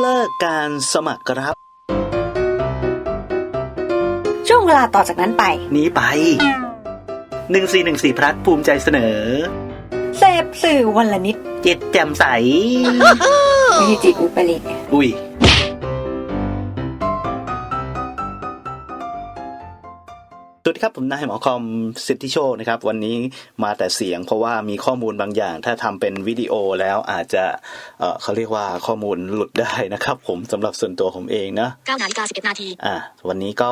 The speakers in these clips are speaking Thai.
เลิกการสมัครรับ ช่วงเวลาต่อจากนั้นไป นี้ไป 1414พลัดภูมิใจเสนอ เสพสื่อวันละนิด เจ็ดแจ่มใสไม่ใช่จิตอุปริตอุ้ย สวัสดีครับผมนายหมอคอมสิทธิโชคนะครับ วันนี้มาแต่เสียงเพราะว่ามีข้อมูลบางอย่าง ถ้าทำเป็นวิดีโอแล้วอาจจะเอ่อเขาเรียกว่าข้อมูลหลุดได้นะครับ ผมสำหรับส่วนตัวผมเองนะ9นาฬิกา11นาทีอะวันนี้ก็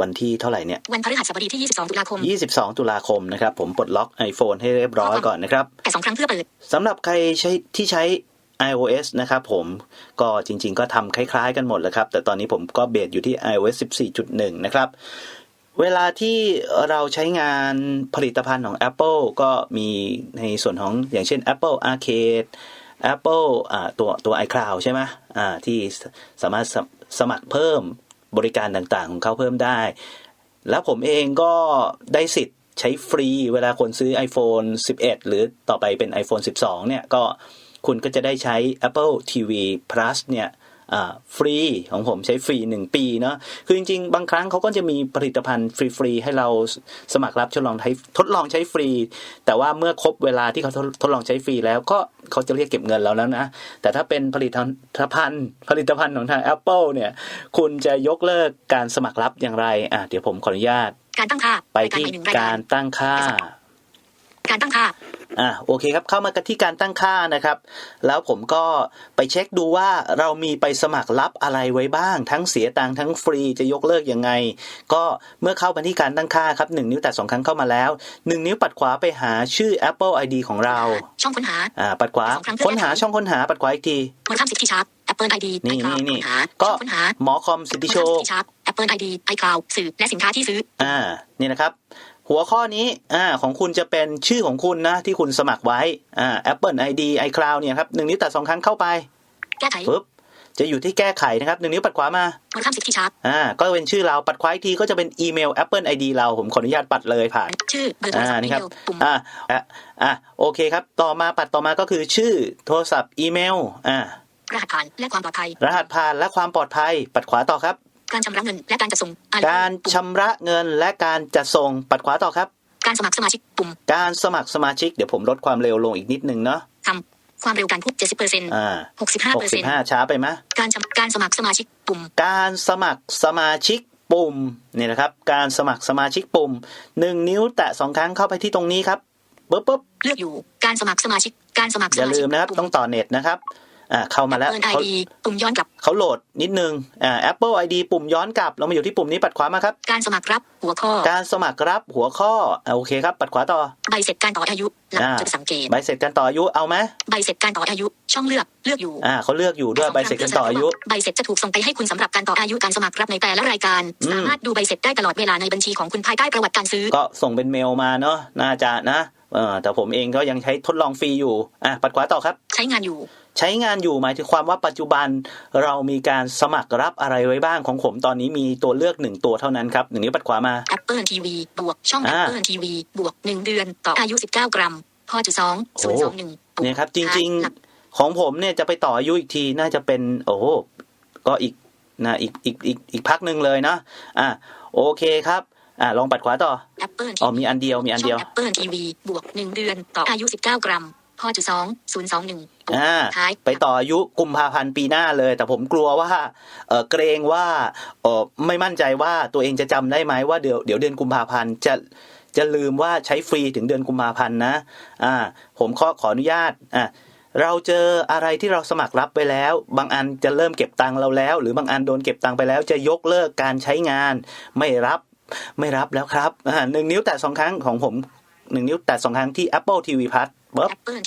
วันที่เท่าไหร่เนี่ย วันพฤหัสบดีที่ 22 ตุลาคม 22 ตุลาคมนะครับ ผมปลดล็อก iPhone ให้เรียบร้อยก่อนนะครับแต่สองครั้งเพื่อเปิดสำหรับใครใช้ที่ใช้ iOS นะครับผมก็จริง ๆ ก็ทำคล้าย ๆ กันหมดแล้วครับ แต่ตอนนี้ผมก็เบสอยู่ที่ iOS 14.1 นะครับ เวลาที่เราใช้งานผลิตภัณฑ์ของ Apple ก็มีในส่วนของอย่างเช่น Apple Arcade Apple ตัวตัว iCloud ใช่ไหมที่สามารถสมสมัครเพิ่มบริการต่างๆ ของเขาเพิ่มได้ แล้วผมเองก็ได้สิทธิ์ใช้ฟรีเวลาคนซื้อ iPhone 11 หรือต่อไปเป็น iPhone 12 เนี่ยก็คุณก็จะได้ใช้ Apple TV Plus เนี่ย ฟรีของผมใช้ฟรี 1 ปีเนาะคือจริงๆ บางครั้งเขาก็จะมีผลิตภัณฑ์ฟรีๆ ให้เราสมัครรับทดลองใช้ทดลองใช้ฟรี แต่ว่าเมื่อครบเวลาที่เขาทดทดลองใช้ฟรีแล้วก็เขาจะเรียกเก็บเงินเราแล้วนะ แต่ถ้าเป็นผลิตภัณฑ์ผลิตภัณฑ์ของทาง Apple เนี่ย คุณจะยกเลิกการสมัครรับอย่างไรอะเดี๋ยวผมขออนุญาตการตั้งค่าไปรายที่ใหม่หนึ่งรายกาการรตั้งค่า การตั้งค่า อะโอเคครับ เข้ามากันที่การตั้งค่านะครับ แล้วผมก็ไปเช็คดูว่าเรามีไปสมัครรับอะไรไว้บ้าง ทั้งเสียตังค์ทั้งฟรีจะยกเลิกยังไง ก็เมื่อเข้ามาที่การตั้งค่าครับหนึ่งนิ้วแตะสองครั้งเข้ามาแล้วหนึ่งนิ้วปัดขวาไปหาชื่อ Apple ID ของเรา ช่องค้นหาอ่าปัดขวาสองครั้งเพื่อค้นหาแก้ไขช่องค้นหาปัดขวาอีกทีมนต์ข้ามสิทธิชาร์ป Apple ID นี่ iCloud นี่นี่ค้นหาก็ช่องค้นหาหมอคอมสิทธิโชมนต์ข้ามคสิทธิชาร์ป Apple ID iCloud สื่อและสินค้าที่ซื้ออ่านี่นะครับ หัวข้อนี้อ่าของคุณจะเป็นชื่อของคุณนะ ที่คุณสมัครไว้อ่า Apple ID iCloud เนี่ยครับหนึ่งนิ้วแตะสองครั้งเข้าไปแก้ไขปุ๊บจะอยู่ที่แก้ไขนะครับหนึ่งนิ้วปัดขวามามนต์ข้ามสิทธิชาร์ปอ่าก็เป็นชื่อเราปัดขวาอีกทีก็จะเป็นอีเมล Apple ID เราผมขออนุญาตปัดเลยผ่าน ชื่อเบอร์โทรอ่าศัพท์นี่อีคเมรับลปุ่มอ่าอะอะโอเคครับ ต่อมาปัดต่อมาก็คือชื่อโทรศัพท์อีเมลอ่ารหัสผ่านและความปลอดภัย รหัสผ่านและความปลอดภัย ปัดขวาต่อครับ การชำระเงินและการจัดส่งอ่นการปุ่มชำระเงินและการจัดส่ง ปัดขวาต่อครับ การสมัครสมาชิกปุ่ม การสมัครสมาชิก เดี๋ยวผมลดความเร็วลงอีกนิดนึงเนาะทำความเร็วการพูด70เปอร์เซ็นต์อ่า65เปอร์เซ็นต์65ช้าไปไหมการชำการสมัครสมาชิกปุ่ม การสมัครสมาชิกปุ่มเนี่ยนะครับ การสมัครสมาชิกปุ่มหนึ่งนิ้วแตะสองครั้งเข้าไปที่ตรงนี้ครับปุ๊บปุ๊บเลือกอยู่ การสมัครสมาชิก การสมัครสอย่ามาลืชิกมนะครับ ต้องต่อเน็ตนะครับ อ่าเข้ามาแล้วเปิดเขา ID ปุ่มย้อนกลับเขาโหลดนิดนึงอ่า Apple ID ปุ่มย้อนกลับ เรามาอยู่ที่ปุ่มนี้ปัดขวามาครับ การสมัครรับหัวข้อ การสมัครรับหัวข้ออ่าโอเคครับ ปัดขวาต่อใบเสร็จการต่ออายุหลักอ่าจุดสังเกตใบเสร็จการต่ออายุเอาไหมใบเสร็จการต่ออายุ ช่องเลือกเลือกอยู่อ่าเขาเลือกอยู่ด้วยใบเสร็จการต่ออายุใบเสร็จจะถูกส่งไปให้คุณสำหรับการต่ออายุการสมัครรับในแต่ละรายการอืมสามารถดูใบเสร็จได้ตลอดเวลาในบัญชีของคุณภายใต้ประวัติการซื้อ ก็ส่งเป็นเมลมาเนาะน่าจะนะเออแต่ผมเองก็ยังใช้ทดลองฟรีอยู่อะปัดขวาต่อครับ ใช้งานอยู่ ใช้งานอยู่หมายถึงความว่าปัจจุบันเรามีการสมัครรับอะไรไว้บ้างของผมตอนนี้มีตัวเลือกหนึ่งตัวเท่านั้นครับหนึ่งนิ้วปัดขวามา Apple TV บวกช่องอ่า Apple TV บวกหนึ่งเดือนต่ออายุ 19 กรัมพอจุดสองศูนย์สองหนึ่งปุ่มเนี่ยครับ จริงหลักๆของผมเนี่ยจะไปต่ออายุอีกทีน่าจะเป็น โอ้โหก็อีกนะอีกอีกอีกอีกพักหนึ่งเลยเนาะอะโอเคครับอะลองปัดขวาต่อ Apple อ๋อมีอันเดียวมีอันเดียวช่อง Apple TV บวกหนึ่งเดือนต่ออายุ 19 กรัม พอจุดสองศูนย์สองหนึ่งปุ่มอ่าท้ายไปต่ออายุกุมภาพันธ์ปีหน้าเลย แต่ผมกลัวว่าเออเกรงว่าเออไม่มั่นใจว่าตัวเองจะจำได้ไหมว่าเดี๋ยวเดี๋ยวเดือนกุมภาพันธ์จะจะลืมว่าใช้ฟรีถึงเดือนกุมภาพันธ์นะ อ่า ผมขอขออนุญาตอ่าเราเจออะไรที่เราสมัครรับไปแล้ว บางอันจะเริ่มเก็บตังค์เราแล้ว หรือบางอันโดนเก็บตังค์ไปแล้ว จะยกเลิกการใช้งาน ไม่รับไม่รับแล้วครับอ่าหนึ่งนิ้วแตะสองครั้งของผม หนึ่งนิ้วแตะสองครั้งที่ Apple TV Plus เบิบ Apple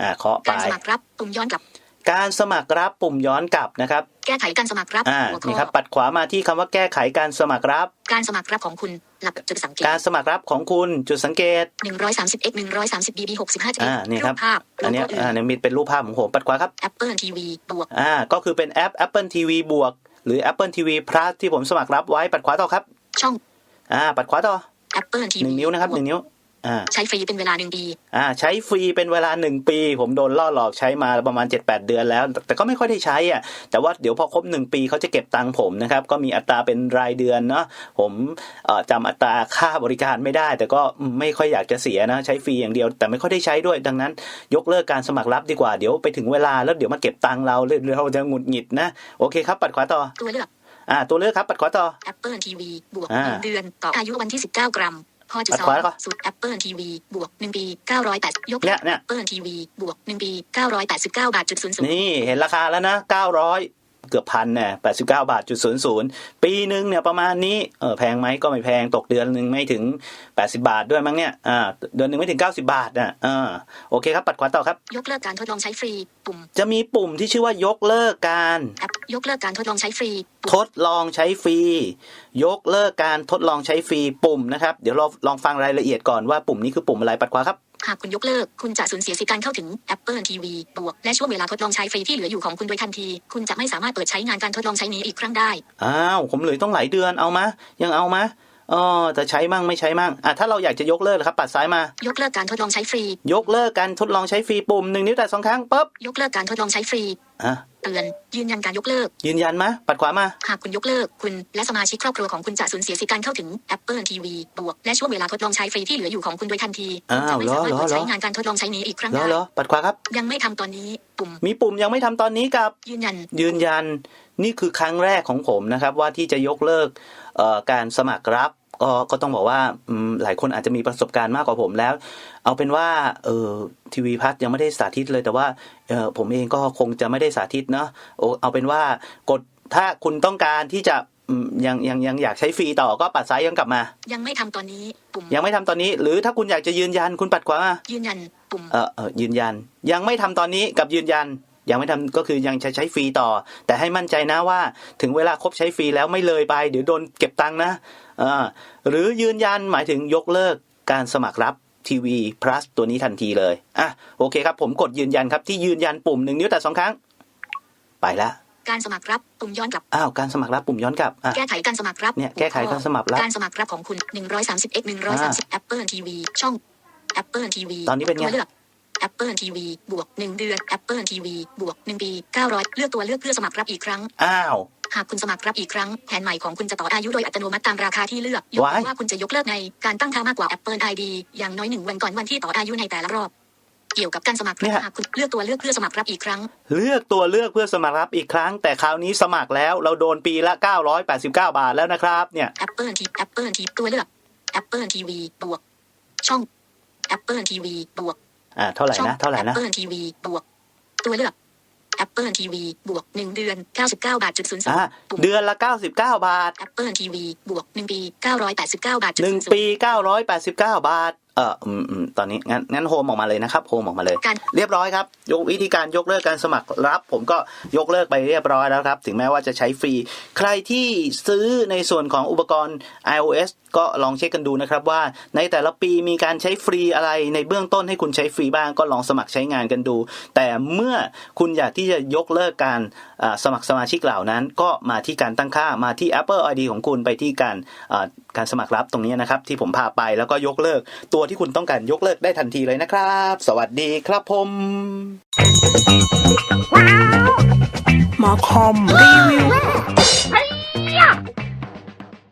อ่าเคาะไปการสมัครรับปุ่มย้อนกลับ การสมัครรับปุ่มย้อนกลับนะครับ แก้ไขการสมัครรับอ่าหัวข้นี่อครับปัดขวามาที่คำว่าแก้ไขการสมัครรับ การสมัครรับของคุณหลักจุดสังเกต การสมัครรับของคุณจุดสังเกตหนึ่งร้อยสามสิบ x หนึ่งร้อยสามสิบ bb หกสิบห้าอ่านี่ครับภาพอันเนี้ยโลโก้อ่าเนี่ยมีเป็นรูปภาพของผมปัดขวาครับ Apple TV บวกอ่าก็คือเป็นแอป Apple TV บวกหรือ Apple TV Plus ที่ผมสมัครรับไว้ปัดขวาต่อครับ ช่อง อ่า ปัดขวาต่อ Apple TV หนึ่งนิ้วนะครับหนึ่งนิ้วอ่า ใช้ฟรีเป็นเวลาหนึ่งปีอ่า ใช้ฟรีเป็นเวลาหนึ่งปี ผมโดนล่อหลอกใช้มาประมาณ 7-8 เดือนแล้ว แต่ก็ไม่ค่อยได้ใช้อะแต่ว่าเดี๋ยวพอครบหนึ่งปีเขาจะเก็บตังค์ผมนะครับ ก็มีอัตราเป็นรายเดือนเนาะผมเอ่อจำอัตราค่าบริการไม่ได้ แต่ก็ไม่ค่อยอยากจะเสียนะ ใช้ฟรีอย่างเดียว แต่ไม่ค่อยได้ใช้ด้วย ดังนั้น ยกเลิกการสมัครรับดีกว่าเดี๋ยวไปถึงเวลาแล้วเดี๋ยวมาเก็บตังค์เราเราจะหงุดหงิดนะโอเคครับปัดขวาต่อตัวเลือกอ่าตัวเลือกครับปัดขวาต่อ Apple TV บวกอ่าหนึ่งเดือนต่ออายุวันที่ 19 กรัม ข้อจุดปัดสอขงวาแล้วก็สูตร Apple TV บวกหนึ่งปี908ยกเนี่ยเนี่ย Apple TV บวกหนึ่งปี989บาทจุดศูนย์ศูนย์นี่เห็นราคาแล้วนะ900เกือ บพันเนี่ย89บาทจุดศูนย์ศูนย์ปีหนึ่งเนี่ยประมาณนี้เออแพงไหมก็ไม่แพงตกเดือนหนึ่งไม่ถึง80บาทด้วยมั้งเนี่ยอ่าเดือนหนึ่งไม่ถึง90บาทอะอ่าโอเคครับปัดขวาต่อครับ ยกเลิกการทดลองใช้ฟรีปุ่ม จะมีปุ่มที่ชื่อว่ายกเลิกการแอปยกเลิกการทดลองใช้ฟรีปุ่มทดลองใช้ฟรี ยกเลิกการทดลองใช้ฟรีปุ่มนะครับ เดี๋ยวเราลองฟังรายละเอียดก่อนว่าปุ่มนี้คือปุ่มอะไรปัดขวาครับ หากคุณยกเลิก คุณจะสูญเสียสิทธิการเข้าถึง Apple TV บวก และช่วงเวลาทดลองใช้ฟรีที่เหลืออยู่ของคุณโดยทันที คุณจะไม่สามารถเปิดใช้งานการทดลองใช้นี้อีกครั้งได้ อ้าว ผมเหลือต้องหลายเดือนเอามายังเอามาอ๋อแต่ใช้มั่งไม่ใช้มั่งอะถ้าเราอยากจะยกเลิกนะครับ ปัดซ้ายมา ยกเลิกการทดลองใช้ฟรี ยกเลิกการทดลองใช้ฟรีปุ่มหนึ่งนิ้วแต่สองครั้งปุ๊บ ยกเลิกการทดลองใช้ฟรี อะเตือนยืนยันการยกเลิก ยืนยันมาปัดขวามาหากคุณยกเลิก คุณและสมาชิกครอบครัวของคุณจะสูญเสียสิทธิการเข้าถึง Apple TV บวกและช่วงเวลาทดลองใช้ฟรีที่เหลืออยู่ของคุณโดยทันทีคุณจะไม่สามารถเปิดใช้งานการทดลองใช้นี้อีกครั้งเหรอได้เหรอปัดขวาครับ ยังไม่ทำตอนนี้ปุ่ม มีปุ่มยังไม่ทำตอนนี้กับ ยืนยัน ยืนยัน นี่คือครั้งแรกของผมนะครับว่าที่จะยกเลิกเอ่อการสมัครรับ ก็ก็ต้องบอกว่าอืมหลายคนอาจจะมีประสบการณ์มากกว่าผมแล้ว เอาเป็นว่าเออทีวีพัทยังไม่ได้สาธิตเลย แต่ว่าเออผมเองก็คงจะไม่ได้สาธิตเนาะโอเอาเป็นว่ากดถ้าคุณต้องการที่จะอืมยังยังยังอยากใช้ฟรีต่อก็ปัดซ้ายยังกลับมา ยังไม่ทำตอนนี้ปุ่มยังไม่ทำตอนนี้ หรือถ้าคุณอยากจะยืนยันคุณปัดขวามายืนยันปุ่มเออเออยืนยัน ยังไม่ทำตอนนี้กับยืนยัน ยังไม่ทำก็คือยังใช้ใช้ฟรีต่อ แต่ให้มั่นใจนะว่า ถึงเวลาครบใช้ฟรีแล้วไม่เลยไปเดี๋ยวโดนเก็บตังค์นะอ่าหรือยืนยันหมายถึงยกเลิกการสมัครรับทีวี plus ตัวนี้ทันทีเลยอะโอเคครับ ผมกดยืนยันครับที่ยืนยันปุ่มหนึ่งนิ้วแต่สองครั้ง ไปละการสมัครรับปุ่มย้อนกลับอ้าวการสมัครรับปุ่มย้อนกลับอะแก้ไขการสมัครรับเนี่ยแก้ไขการสมัครรับการสมัครรับของคุณ130 x 130 Apple TV ช่อง Apple TV ตอนนี้เป็นไงตัวเลือก Apple TV บวก1เดือน Apple TV บวก1ปี900เลือกตัวเลือกเพื่อสมัครรับอีกครั้ง อ้าว หากคุณสมัครรับอีกครั้งแผนใหม่ของคุณจะต่ออายุโดยอัตโนมัติตามราคาที่เลือกยกเว้นว้ายว่าคุณจะยกเลิกในการตั้งค่ามากกว่า Apple ID อย่างน้อยหนึ่งวันก่อนวันที่ต่ออายุในแต่ละรอบ เกี่ยวกับการสมัครรับหากคุณเลือกตัวเลือกเพื่อสมัครรับอีกครั้ง เลือกตัวเลือกเพื่อสมัครรับอีกครั้ง แต่คราวนี้สมัครแล้วเราโดนปีละ 989 บาทแล้วนะครับเนี่ย Apple TV Apple TV ตัวเลือก Apple TV บวกช่อง Apple TV บวก อ่าเท่าไหร่ช่องนะเท่าไหร่นะ Apple TV บวกตัวเลือก Apple TV บวกหนึ่งเดือน99บาทจุดศูนย์ศูนอ่าย์ปุ่มเดือนละ99บาท Apple TV บวกหนึ่งปี989บาทจุดหนึ่งศูนย์ปี989บาท เอออืมอืมตอนนี้งั้นงั้นโฮมออกมาเลยนะครับโฮมออกมาเลยการเรียบร้อยครับยกวิธีการยกเลิกการสมัครรับ ผมก็ยกเลิกไปเรียบร้อยแล้วครับ ถึงแม้ว่าจะใช้ฟรี ใครที่ซื้อในส่วนของอุปกรณ์ iOS ก็ลองเช็คกันดูนะครับว่าในแต่ละปีมีการใช้ฟรีอะไรในเบื้องต้นให้คุณใช้ฟรีบ้าง ก็ลองสมัครใช้งานกันดู แต่เมื่อคุณอยากที่จะยกเลิกการอ่าสมัครสมาชิกเหล่านั้น ก็มาที่การตั้งค่ามาที่ Apple ID ของคุณไปที่การอ่าการสมัครรับตรงนี้นะครับที่ผมพาไปแล้วก็ยกเลิกตัวที่คุณต้องการยกเลิกได้ทันทีเลยนะครับ สวัสดีครับผมหมอคอมรีวิว